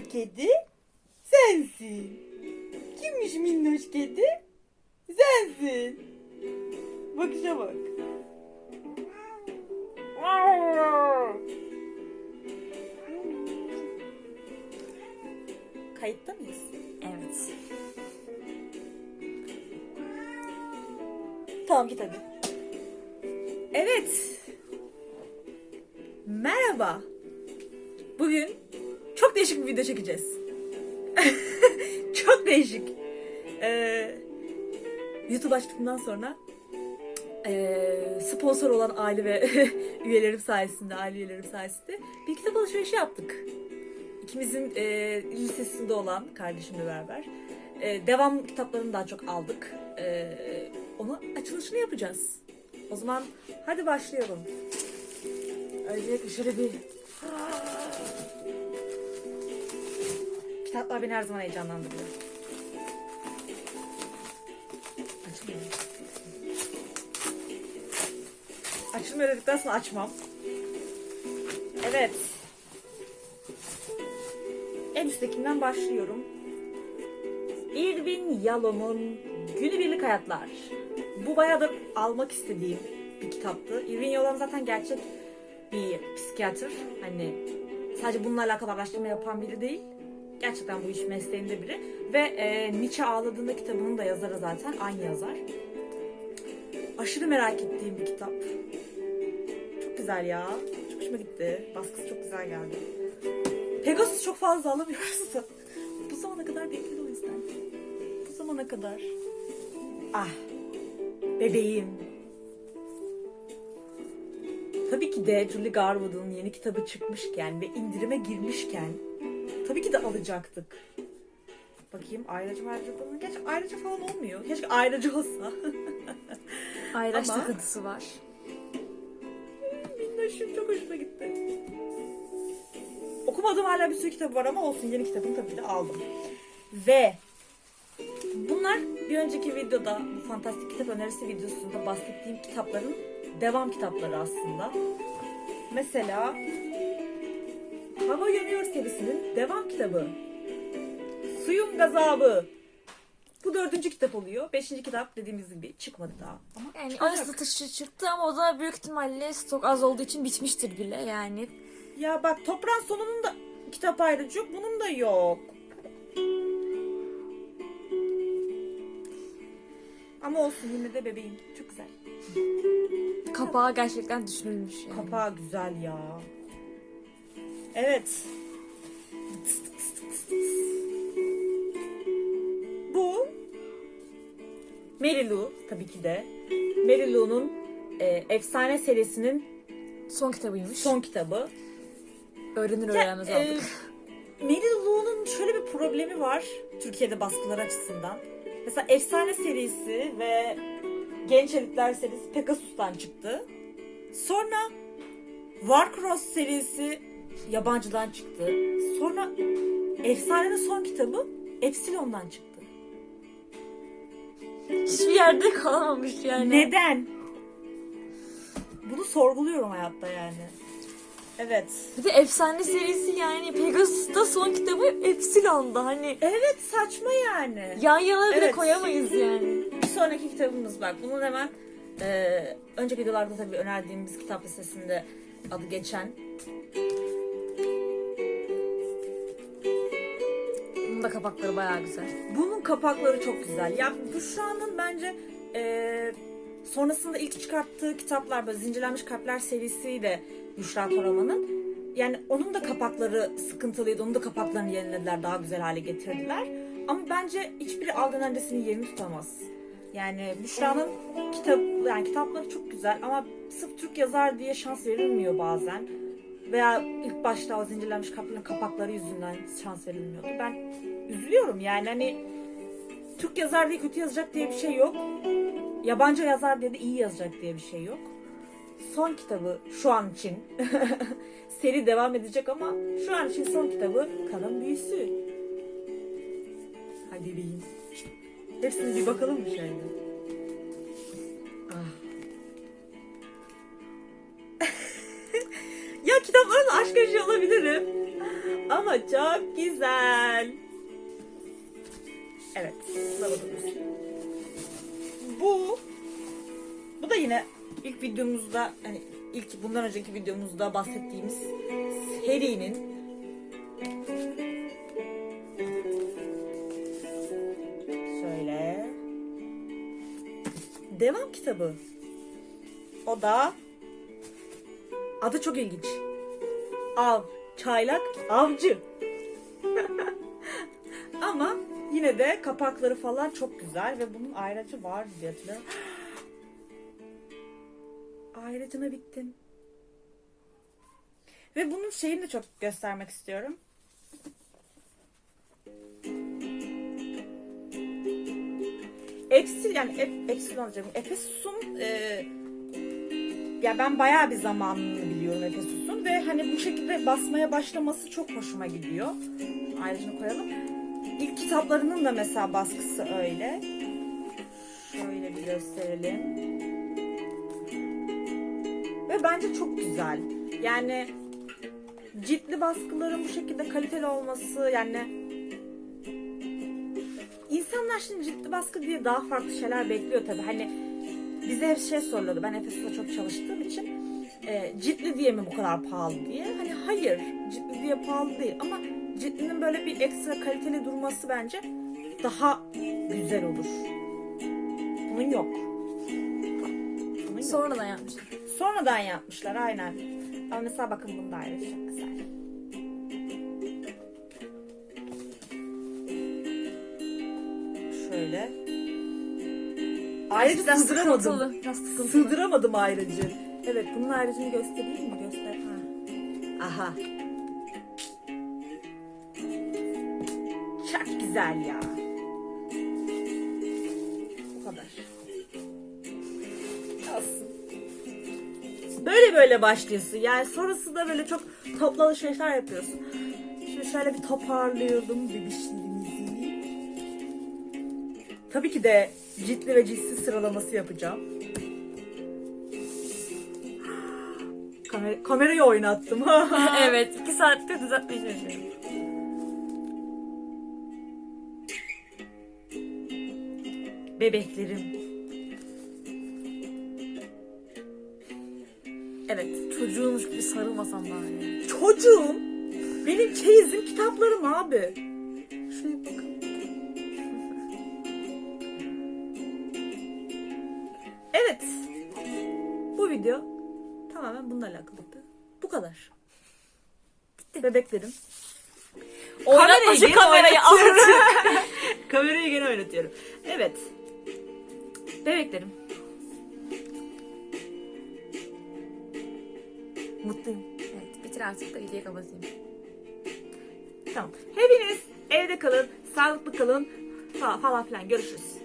tatlı kedi? Sensin. Kimmiş minnoş kedi? Sensin. Bakışa bak. Kayıtta mıyız? Evet. Tamam git hadi. Evet. Merhaba. Bugün çok değişik bir video çekeceğiz. çok değişik. Ee, YouTube açtıktan sonra ee, sponsor olan aile ve üyelerim sayesinde, aile üyelerim sayesinde bir kitap alışverişi yaptık. İkimizin ee, lisesinde olan kardeşimle beraber. Ee, devam kitaplarını daha çok aldık. Ee, onu açılışını yapacağız. O zaman hadi başlayalım. Öncelikle şöyle bir... Kitaplar beni her zaman heyecanlandırıyor. Açmıyor. Açılmıyor dedikten sonra açmam. Evet. En üsttekinden başlıyorum. Irvin Yalom'un Günübirlik Hayatlar. Bu bayağıdır almak istediğim bir kitaptı. Irvin Yalom zaten gerçek bir psikiyatr. Hani sadece bununla alakalı araştırma yapan biri değil. Gerçekten bu iş mesleğinde biri. Ve e, Nietzsche Ağladığında kitabının da yazarı zaten aynı yazar. Aşırı merak ettiğim bir kitap. Çok güzel ya. Çok hoşuma gitti. Baskısı çok güzel geldi. Pegasus çok fazla alamıyoruz. Bu zamana kadar bekledim o yüzden. Bu zamana kadar. Ah. Bebeğim. Tabii ki de Julie Garwood'un yeni kitabı çıkmışken ve indirime girmişken tabii ki de alacaktık. Bakayım ayrıca ayrıca bana. Gerçi ayrıca falan olmuyor. Keşke ayrıca olsa. Ayraç Ama- takıntısı var. Minnoşum çok hoşuma gitti. Okumadığım hala bir sürü kitabı var ama olsun yeni kitabını tabii ki de aldım. Ve bunlar bir önceki videoda bu fantastik kitap önerisi videosunda bahsettiğim kitapların devam kitapları aslında. Mesela Hava Yanıyor serisinin devam kitabı. Suyun Gazabı. Bu dördüncü kitap oluyor. Beşinci kitap dediğimiz gibi çıkmadı daha. Ama Yani çıkacak. ön satışı çıktı ama o da büyük ihtimalle stok az olduğu için bitmiştir bile yani. Ya bak toprağın sonunun da kitap ayrıcı yok. Bunun da yok. Ama olsun yine de bebeğim. Çok güzel. Kapağı gerçekten düşünülmüş yani. Kapağı güzel ya. Evet. Bu Mary Lou tabii ki de. Mary Lou'nun e, efsane serisinin Son kitabıymış. son kitabı. Öğrenir öğrenmez e, aldık. Mary Lou'nun şöyle bir problemi var Türkiye'de baskılar açısından. Mesela Efsane serisi ve Genç Elitler serisi Pegasus'tan çıktı. Sonra Warcross serisi yabancıdan çıktı. Sonra Efsane'nin son kitabı Epsilon'dan çıktı. Hiçbir yerde kalamamış yani. Neden? Bunu sorguluyorum hayatta yani. Evet. Bir de efsane serisi yani Pegasus'ta son kitabı Epsilon'da hani Evet saçma yani. yan yana bile Evet. koyamayız yani. Bir sonraki kitabımız bak. Bunun hemen e, önceki videolarda tabii önerdiğimiz kitap listesinde adı geçen. Bunun da kapakları bayağı güzel. Bunun kapakları çok güzel. Ya bu şu anın bence e, sonrasında ilk çıkarttığı kitaplar böyle Zincirlenmiş Kalpler serisi Büşra Toraman'ın. Yani onun da kapakları sıkıntılıydı. Onun da kapaklarını yenilediler. Daha güzel hale getirdiler. Ama bence hiçbiri Aldan Öncesi'nin yerini tutamaz. Yani Büşra'nın kitap yani kitapları çok güzel ama sırf Türk yazar diye şans verilmiyor bazen. Veya ilk başta o zincirlenmiş kapların kapakları yüzünden şans verilmiyordu. Ben üzülüyorum yani hani Türk yazar diye kötü yazacak diye bir şey yok. Yabancı yazar diye de iyi yazacak diye bir şey yok. Son kitabı şu an için seri devam edecek ama şu an için son kitabı Kalın Büyüsü. Hadi bebeğim. Hepsine bir bakalım mı şöyle? Ama çok güzel. Evet. Bu, bu da yine ilk videomuzda, hani ilk bundan önceki videomuzda bahsettiğimiz serinin şöyle devam kitabı. O da adı çok ilginç. Av, çaylak, avcı. Ama yine de kapakları falan çok güzel ve bunun ayracı var diye hatırlıyorum. Ayracına bittim. Ve bunun şeyini de çok göstermek istiyorum. Epsil yani ep, Epsilon olacak. Efesus'un e, ya ben bayağı bir zamanını biliyorum Ve hani bu şekilde basmaya başlaması çok hoşuma gidiyor. Ayrıca koyalım. İlk kitaplarının da mesela baskısı öyle. Şöyle bir gösterelim. Ve bence çok güzel. Yani ciltli baskıların bu şekilde kaliteli olması yani insanlar şimdi ciltli baskı diye daha farklı şeyler bekliyor tabii. Hani bize hep şey soruluyordu. Ben Efes'te çok çalıştığım için e, ciltli diye mi bu kadar pahalı diye. Hani hayır ciltli diye pahalı değil ama ciltlinin böyle bir ekstra kaliteli durması bence daha güzel olur. Bunun yok. Bunun yok. Sonradan yapmış. Sonradan yapmışlar aynen. Ama mesela bakın bunun da ayrı çok güzel. Şöyle. Ayrıca Biraz sığdıramadım. Biraz. Sığdıramadım ayrıcı. Evet bunun ayrıcını göstereyim mi? Göster. Ha. Aha. Çok güzel ya. Bu kadar. Olsun. Böyle böyle başlıyorsun. Yani sonrası da böyle çok toplu alışverişler yapıyorsun. Şimdi şöyle bir toparlıyorum bebişlerimizi. Tabii ki de ciltli ve ciltsiz sıralaması yapacağım. Kamer- kamerayı oynattım. evet. iki saatte düzeltmeye çalışıyorum. Bebeklerim. Evet. Çocuğunmuş gibi sarılmasam bari. Çocuğum. Benim çeyizim kitaplarım abi. Şuraya bakın. Evet. Bu video tamamen bununla alakalıydı. Bu kadar. Bitti. Bebeklerim. Şu gene kamerayı, oynatıyorum. Kamerayı gene oynatıyorum. Evet. Bebeklerim. Mutluyum. Evet bitir artık da videoyu kapatayım. Tamam. Hepiniz evde kalın, sağlıklı kalın falan filan. Görüşürüz.